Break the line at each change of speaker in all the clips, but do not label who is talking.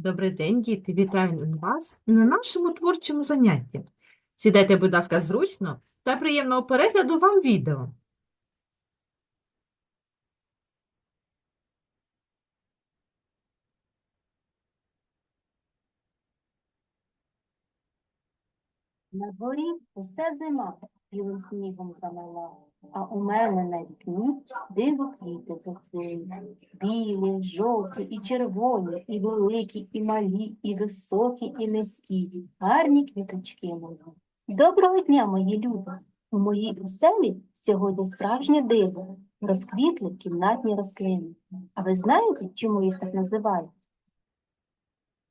Добрий день, діти! Вітаю вас на нашому творчому занятті. Сідайте, будь ласка, зручно та приємного перегляду вам відео.
На дворі усе зима білим снігом замела, а у мене на вікні диво квіти зацвіли. Білі, жовті і червоні, і великі, і малі, і високі, і низькі, гарні квіточки мої. Доброго дня, мої любі! У моїй оселі сьогодні справжнє диво. Розквітли кімнатні рослини. А ви знаєте, чому їх так називають?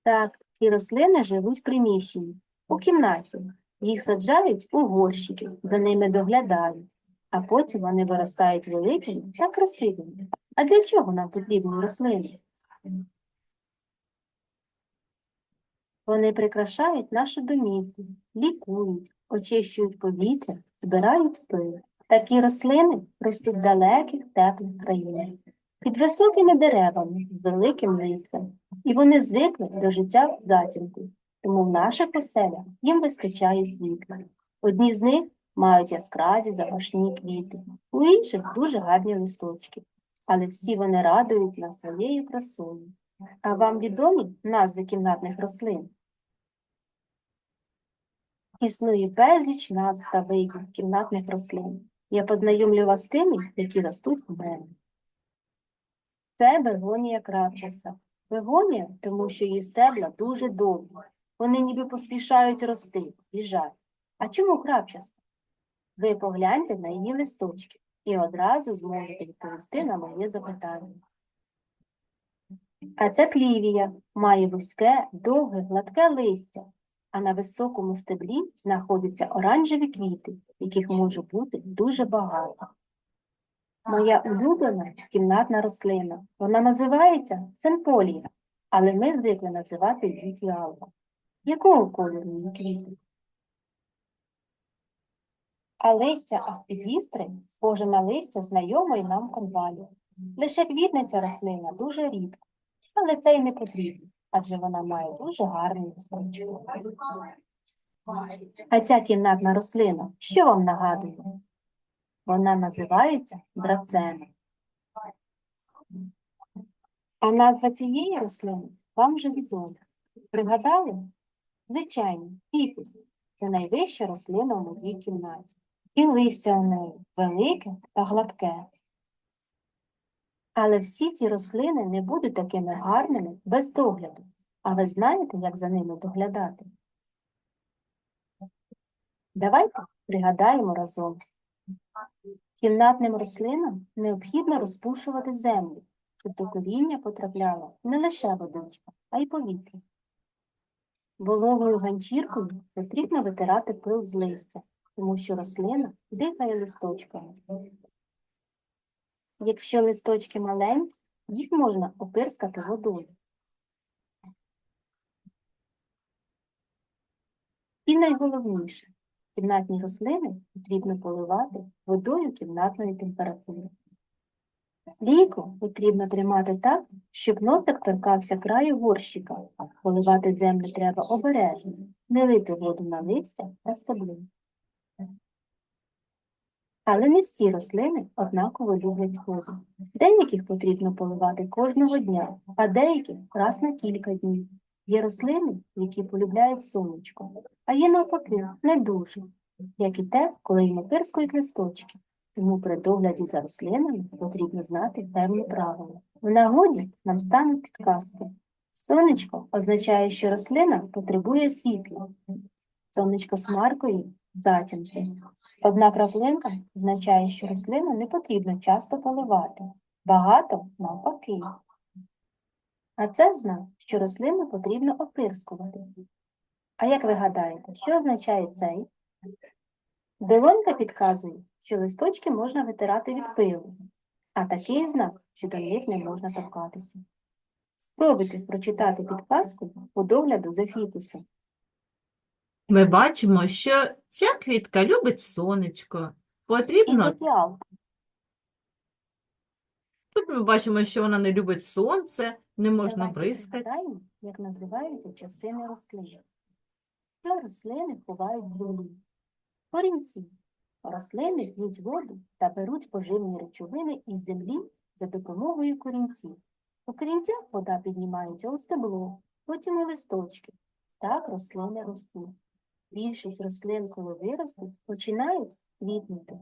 Так, ці рослини живуть в приміщенні, у кімнаті. Їх саджають у горщики, за ними доглядають, а потім вони виростають великими та красивими. А для чого нам потрібні рослини? Вони прикрашають нашу домівку, лікують, очищують повітря, збирають пил. Такі рослини ростуть в далеких теплих країнах, під високими деревами з великим листям, і вони звикли до життя в затінку. Тому в наших оселях їм вистачає світла. Одні з них мають яскраві запашні квіти, у інших дуже гарні листочки, але всі вони радують нас своєю красою. А вам відомі назви кімнатних рослин? Існує безліч назв та видів кімнатних рослин. Я познайомлю вас з тими, які ростуть в мене. Це бегонія кравчаста. Бегонія, тому що її стебла дуже довгі. Вони ніби поспішають рости, біжать. А чому крапчаста? Ви погляньте на її листочки і одразу зможете відповісти на моє запитання. А це клівія, має вузьке, довге, гладке листя, а на високому стеблі знаходяться оранжеві квіти, яких може бути дуже багато. Моя улюблена кімнатна рослина. Вона називається сенполія, але ми звикли називати її фіалка. Якого кольору квіти? А листя аспідістри схоже на листя знайомої нам конвалії. Лише квітне рослина дуже рідко, але це й не потрібно, адже вона має дуже гарний листочок. А ця кімнатна рослина, що вам нагадує? Вона називається драцена. А назва цієї рослини вам вже відома. Пригадали? Звичайно, фікус це найвища рослина в моїй кімнаті. І листя у неї велике та гладке. Але всі ці рослини не будуть такими гарними без догляду. А ви знаєте, як за ними доглядати? Давайте пригадаємо разом. Кімнатним рослинам необхідно розпушувати землю, щоб до коріння потрапляло не лише водичка, а й повітря. Вологою ганчіркою потрібно витирати пил з листя, тому що рослина дихає листочками. Якщо листочки маленькі, їх можна опирскати водою. І найголовніше, кімнатні рослини потрібно поливати водою кімнатної температури. Лійку потрібно тримати так, щоб носик торкався краю горщика. Поливати землю треба обережно, не лити воду на листя та стебло. Але не всі рослини однаково люблять воду. Деяких потрібно поливати кожного дня, а деяких раз на кілька днів. Є рослини, які полюбляють сонечко, а є навпаки не дуже, як і те, коли їм опирскують листочки. Тому при догляді за рослинами потрібно знати певні правила. В нагоді нам стануть підказки. Сонечко означає, що рослина потребує світла. Сонечко з маркою затінки. Одна краплинка означає, що рослину не потрібно часто поливати. Багато навпаки. А це знак, що рослину потрібно опирскувати. А як ви гадаєте, що означає цей? Долонька підказує, що листочки можна витирати від пилу, а такий знак, що до них не можна торкатися. Спробуйте прочитати підказку по догляду за фікусом.
Ми бачимо, що ця квітка любить сонечко. Потрібно. Тут ми бачимо, що вона не любить сонце, не можна
Давайте
бризкати.
пригадаємо, як називаються частини рослин. Що рослини ховають в землі? Корінці. Рослини п'ють воду та беруть поживні речовини із землі за допомогою корінців. У корінцях вода піднімається у стебло, потім у листочки. Так рослини ростуть. Більшість рослин, коли виростуть, починають квітнути.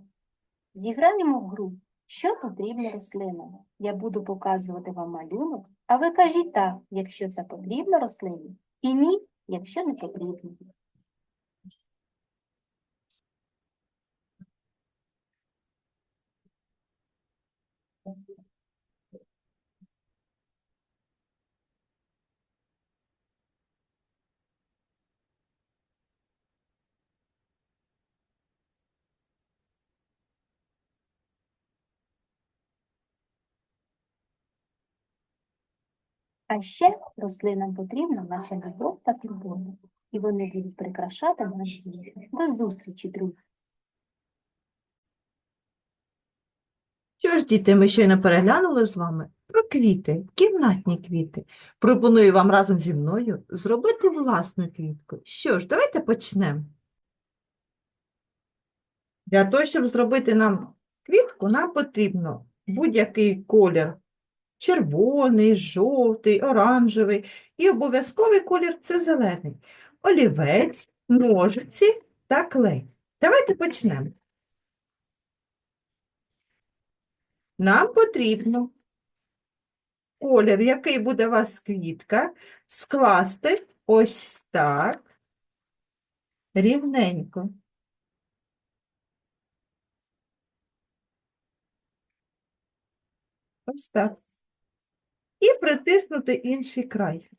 Зіграємо в гру, що потрібно рослинам. Я буду показувати вам малюнок, а ви кажіть так, якщо це потрібно рослині, і ні, якщо не потрібно. А ще рослинам потрібна наша любов та турбота, і вони будуть прикрашати наш дім. До зустрічі, друзі!
Що ж, діти, ми щойно переглянули з вами про квіти, кімнатні квіти. Пропоную вам разом зі мною зробити власну квітку. Що ж, давайте почнемо. Для того, щоб зробити нам квітку, нам потрібно будь-який колір. Червоний, жовтий, оранжевий і обов'язковий колір це зелений. Олівець, ножиці та клей. Давайте почнемо. Нам потрібно колір, який буде у вас квітка, скласти ось так рівненько. Ось так. І притиснути інший край.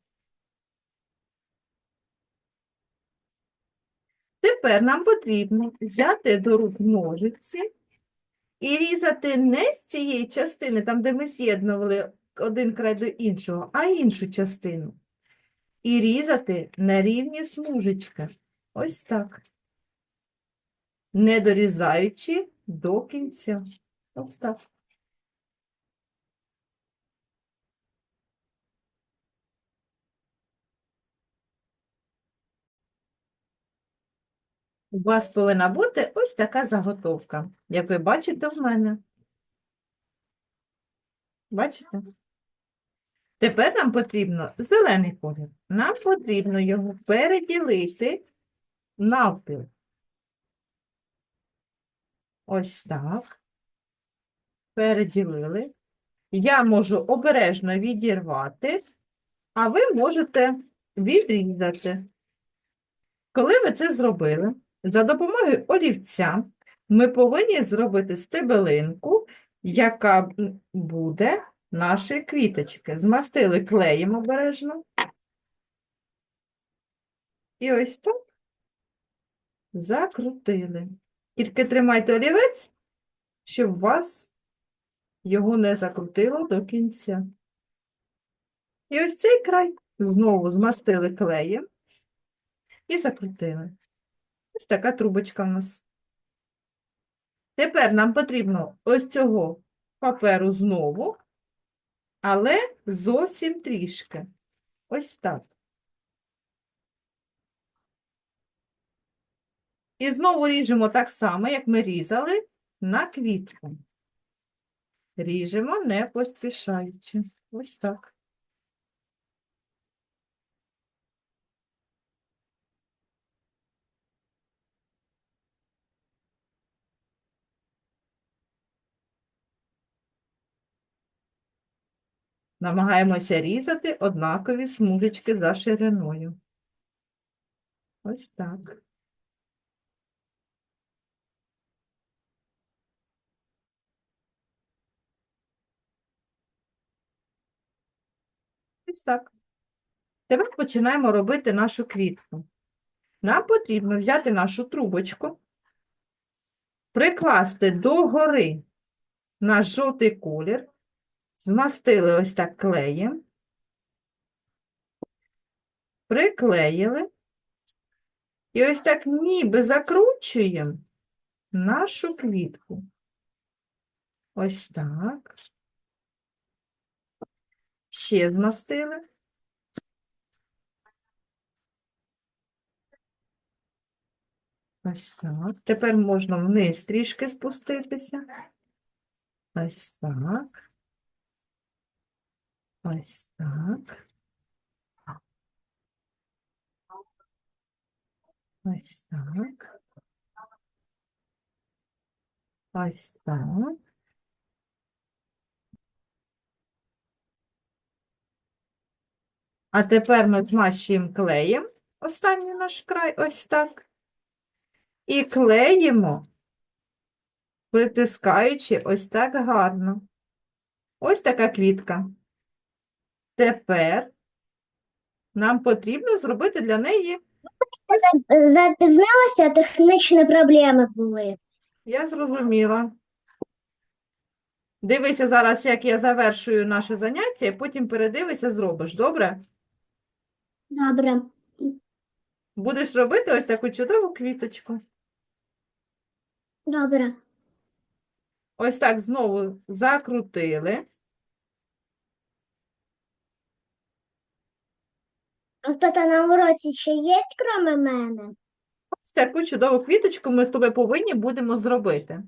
Тепер нам потрібно взяти до рук ножиці і різати не з цієї частини, там, де ми з'єднували один край до іншого, а іншу частину. І різати на рівні смужечки. Ось так. Не дорізаючи до кінця. Ось так. У вас повинна бути ось така заготовка, як ви бачите в мене. Бачите? Тепер нам потрібно зелений колір. Нам потрібно його переділити навпіл. Ось так. Переділили. Я можу обережно відірвати, а ви можете відрізати. Коли ви це зробили, за допомогою олівця ми повинні зробити стебелинку, яка буде нашої квіточки. Змастили клеєм обережно. І ось так закрутили. Тільки тримайте олівець, щоб вас його не закрутило до кінця. І ось цей край знову змастили клеєм і закрутили. Ось така трубочка в нас. Тепер нам потрібно ось цього паперу знову, але зовсім трішки. Ось так. І знову ріжемо так само, як ми різали на квітку. Ріжемо не поспішаючи. Ось так. Намагаємося різати однакові смужечки за шириною. Ось так. Ось так. Тепер починаємо робити нашу квітку. Нам потрібно взяти нашу трубочку, прикласти догори наш жовтий колір, змастили ось так клеєм, приклеїли і ось так ніби закручуємо нашу квітку. Ось так. ще змастили. Ось так. Тепер можна вниз трішки спуститися. Ось так. Ось так. Ось так. Ось так. А тепер ми змащуємо клеєм останній наш край, ось так. І клеїмо, притискаючи ось так гарно. Ось така квітка. Тепер нам потрібно зробити для неї,
Запізнилася, технічні проблеми були.
я зрозуміла. Дивися зараз, як я завершую наше заняття, і потім передивися, зробиш, добре?
Добре.
Будеш робити ось таку чудову квіточку.
Добре.
Ось так знову закрутили.
Хто-то на уроці ще є, крім мене?
Ось таку чудову квіточку ми з тобою повинні будемо зробити.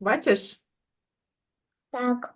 Бачиш?
Так.